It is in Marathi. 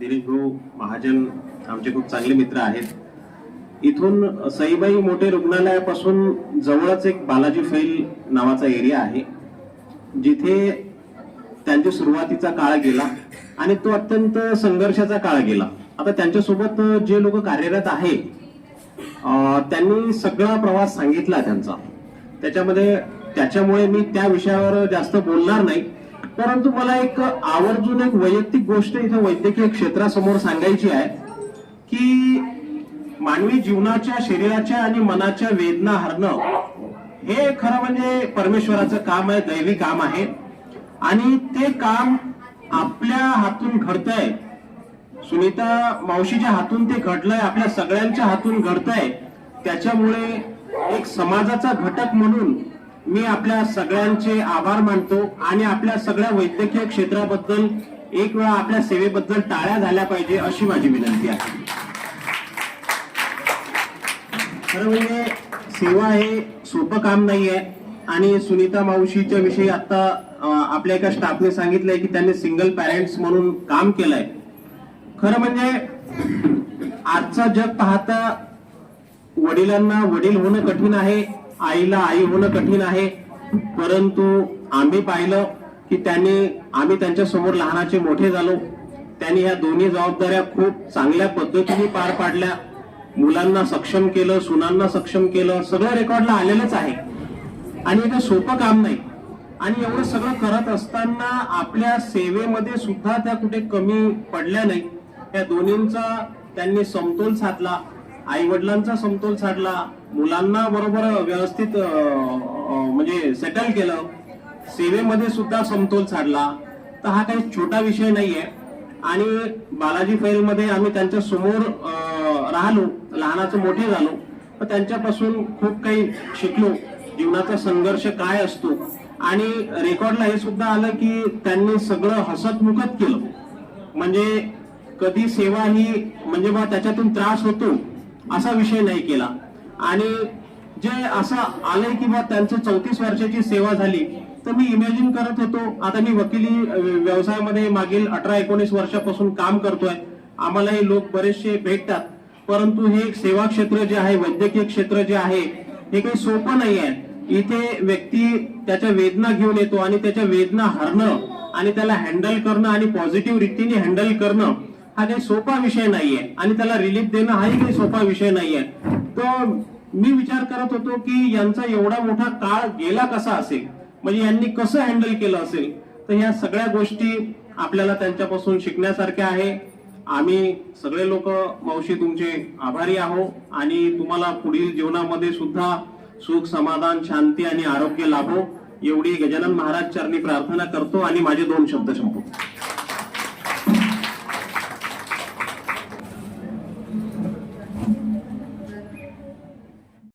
दिलीप भाऊ महाजन आमचे खूप चांगले मित्र आहेत. इथून सईबाई मोठे रुग्णालयापासून जवळच एक बालाजी फैल नावाचा एरिया आहे. जिथे त्यांच्या सुरुवातीचा काळ गेला आणि तो अत्यंत संघर्षाचा काळ गेला. आता त्यांच्यासोबत जे लोक कार्यरत आहे त्यांनी सगळा प्रवास सांगितला त्यांचा. त्याच्यामध्ये त्याच्यामुळे मी त्या विषयावर जास्त बोलणार नाही. परंतु मला एक आवर्जून एक वैयक्तिक गोष्ट इथे वैद्यकीय क्षेत्रासमोर सांगायची आहे की मानवी जीवनाच्या शरीराच्या आणि मनाच्या वेदना हरणं हे खरं म्हणजे परमेश्वराचं काम आहे दैवी काम आहे. आणि ते काम आपल्या हातून घडतंय. सुनीता मावशीच्या हातून ते घडलंय आपल्या सगळ्यांच्या हातून घडतंय. त्याच्यामुळे एक समाजाचा घटक म्हणून मी आपल्या सगळ्यांचे आभार मानतो आणि आपल्या सगळ्या वैद्यकीय क्षेत्राबद्दल एक वेळा आपल्या सेवेबद्दल टाळ्या झाल्या पाहिजे अशी माझी विनंती आहे. खरं म्हणजे सेवा हे सोपं काम नाही आहे आणि सुनीता मावशीच्या विषयी आता आपल्या एका स्टाफने सांगितलंय की त्यांनी सिंगल पॅरेंट्स म्हणून काम केलंय. खरं म्हणजे आजचा जग पाहता वडिलांना वडील होणं कठीण आहे. आईला आई होणं कठीण आहे. परंतु आम्ही पाहिलं की त्यांनी आम्ही त्यांच्यासमोर लहानाचे मोठे झालो. त्यांनी ह्या दोन्ही जबाबदाऱ्या खूप चांगल्या पद्धतीने पार पाडल्या. मुलांना सक्षम केलं सुनांना सक्षम केलं सगळं रेकॉर्डला आलेलंच आहे. आणि हे सोपं काम नाही. आणि एवढं सगळं करत असताना आपल्या सेवेमध्ये सुद्धा त्या कुठे कमी पडल्या नाही. त्या दोन्हींचा त्यांनी समतोल साधला. आई वडिलांचा समतोल साधला मुलांना बरोबर व्यवस्थित म्हणजे सेटल केलं सेवेमध्ये सुद्धा समतोल साधला तर हा काही छोटा विषय नाहीये. आणि बालाजी फैलमध्ये आम्ही त्यांच्यासमोर राहिलो लहानाचं मोठे झालो तर त्यांच्यापासून खूप काही शिकलो जीवनाचा संघर्ष काय असतो. आणि रेकॉर्डला हे सुद्धा आलं की त्यांनी सगळं हसतमुखत केलं. म्हणजे कधी सेवा ही म्हणजे बा त्याच्यातून त्रास होतो असा विषय नाही केला. आणि जे असं आलंय की बा त्यांचं चौतीस वर्षाची सेवा झाली तर मी इमॅजिन करत होतो आता मी वकिली व्यवसायामध्ये मागील अठरा एकोणीस वर्षापासून काम करतोय. आम्हाला हे लोक बरेचसे भेटतात. परंतु हे एक सेवा क्षेत्र जे आहे वैद्यकीय क्षेत्र जे आहे हे काही सोपं नाही आहे. इथे व्यक्ती त्याच्या वेदना घेऊन येतो आणि त्याच्या वेदना हरणं आणि त्याला हँडल करणं आणि पॉझिटिव्ह रीतीने हँडल करणं हा काही सोपा विषय नाहीये. आणि त्याला रिलीफ देणं हाही काही सोपा विषय नाहीये. तर मी विचार करत होतो की यांचा एवढा मोठा काळ गेला कसा असेल? म्हणजे यांनी कसं हँडल केलं असेल? तर ह्या सगळ्या गोष्टी आपल्याला त्यांच्यापासून शिकण्यासारख्या आहे. आम्ही सगळे लोक मावशी तुमचे आभारी आहो आणि तुम्हाला पुढील जीवनामध्ये सुद्धा सुख समाधान शांती आणि आरोग्य लाभो. एवढी गजानन महाराज चरणी प्रार्थना करतो आणि माझे दोन शब्द संपवतो.